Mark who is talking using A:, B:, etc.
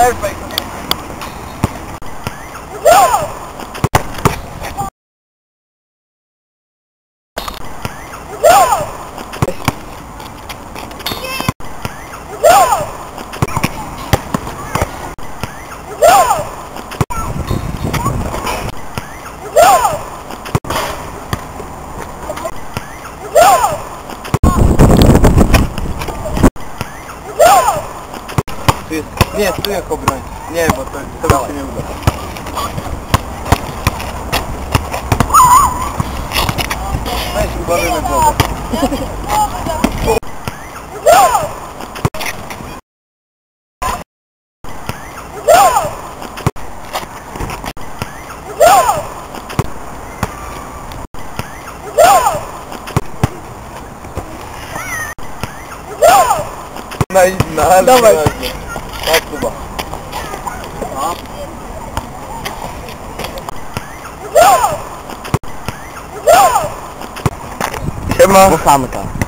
A: perfect. Нет, ты их убрать. Не, вот только не убрать. Знаешь, бары на глаза. Давай. Давай. Cuba. Up. Siema. Bo
B: sam tam.